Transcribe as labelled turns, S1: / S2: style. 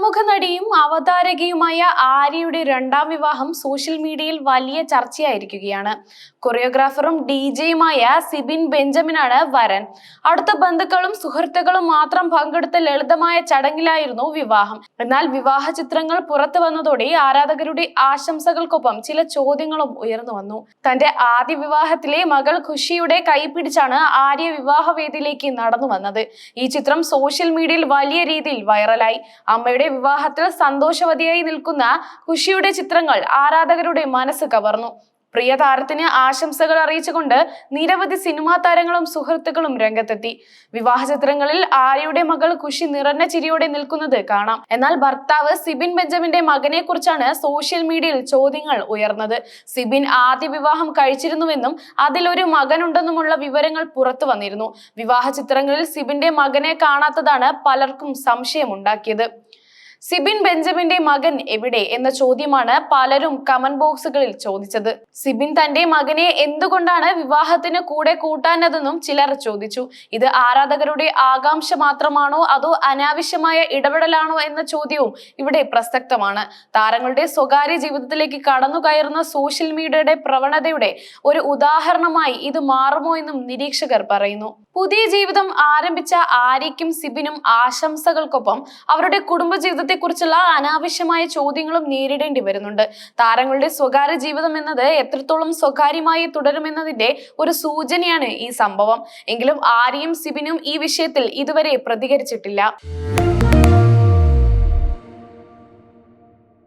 S1: പ്രമുഖ നടിയും അവതാരകയുമായ ആര്യയുടെ രണ്ടാം വിവാഹം സോഷ്യൽ മീഡിയയിൽ വലിയ ചർച്ചയായിരിക്കുകയാണ്. കൊറിയോഗ്രാഫറും ഡി ജെയുമായ സിബിൻ ബെഞ്ചമിനാണ് വരൻ. അടുത്ത ബന്ധുക്കളും സുഹൃത്തുക്കളും മാത്രം പങ്കെടുത്ത ലളിതമായ ചടങ്ങിലായിരുന്നു വിവാഹം. എന്നാൽ വിവാഹ ചിത്രങ്ങൾ പുറത്തു വന്നതോടെ ആരാധകരുടെ ആശംസകൾക്കൊപ്പം ചില ചോദ്യങ്ങളും ഉയർന്നു വന്നു. തന്റെ ആദ്യ വിവാഹത്തിലെ മകൾ ഖുഷിയുടെ കൈപിടിച്ചാണ് ആര്യ വിവാഹവേദിയിലേക്ക് നടന്നു വന്നത്. ഈ ചിത്രം സോഷ്യൽ മീഡിയയിൽ വലിയ രീതിയിൽ വൈറലായി. അമ്മയുടെ വിവാഹത്തിൽ സന്തോഷവതിയായി നിൽക്കുന്ന ഖുഷിയുടെ ചിത്രങ്ങൾ ആരാധകരുടെ മനസ്സ് കവർന്നു. പ്രിയ താരത്തിന് ആശംസകൾ അറിയിച്ചുകൊണ്ട് നിരവധി സിനിമാ താരങ്ങളും സുഹൃത്തുക്കളും രംഗത്തെത്തി. വിവാഹ ചിത്രങ്ങളിൽ ആര്യയുടെ മകൾ ഖുഷി നിറഞ്ഞ ചിരിയോടെ നിൽക്കുന്നത് കാണാം. എന്നാൽ ഭർത്താവ് സിബിൻ ബെഞ്ചമിന്റെ മകനെ കുറിച്ചാണ് സോഷ്യൽ മീഡിയയിൽ ചോദ്യങ്ങൾ ഉയർന്നത്. സിബിൻ ആദ്യ വിവാഹം കഴിച്ചിരുന്നുവെന്നും അതിലൊരു മകനുണ്ടെന്നുമുള്ള വിവരങ്ങൾ പുറത്തു വന്നിരുന്നു. വിവാഹ ചിത്രങ്ങളിൽ സിബിന്റെ മകനെ കാണാത്തതാണ് പലർക്കും സംശയമുണ്ടാക്കിയത്. സിബിൻ ബെഞ്ചമിന്റെ മകൻ എവിടെ എന്ന ചോദ്യമാണ് പലരും കമന്റ് ബോക്സുകളിൽ ചോദിച്ചത്. സിബിൻ തന്റെ മകനെ എന്തുകൊണ്ടാണ് വിവാഹത്തിന് കൂടെ കൂട്ടാനതെന്നും ചിലർ ചോദിച്ചു. ഇത് ആരാധകരുടെ ആകാംക്ഷ മാത്രമാണോ അതോ അനാവശ്യമായ ഇടപെടലാണോ എന്ന ചോദ്യവും ഇവിടെ പ്രസക്തമാണ്. താരങ്ങളുടെ സ്വകാര്യ ജീവിതത്തിലേക്ക് കടന്നു കയറുന്ന സോഷ്യൽ മീഡിയയുടെ പ്രവണതയുടെ ഒരു ഉദാഹരണമായി ഇത് മാറുമോ എന്നും നിരീക്ഷകർ പറയുന്നു. പുതിയ ജീവിതം ആരംഭിച്ച ആര്യയ്ക്കും സിബിനും ആശംസകൾക്കൊപ്പം അവരുടെ കുടുംബജീവിതത്തെ കുറിച്ചുള്ള അനാവശ്യമായ ചോദ്യങ്ങളും നേരിടേണ്ടി വരുന്നുണ്ട്. താരങ്ങളുടെ സ്വകാര്യ ജീവിതം എന്നത് എത്രത്തോളം സ്വകാര്യമായി തുടരുമെന്നതിന്റെ ഒരു സൂചനയാണ് ഈ സംഭവം. എങ്കിലും ആര്യയും സിബിനും ഈ വിഷയത്തിൽ ഇതുവരെ പ്രതികരിച്ചിട്ടില്ല.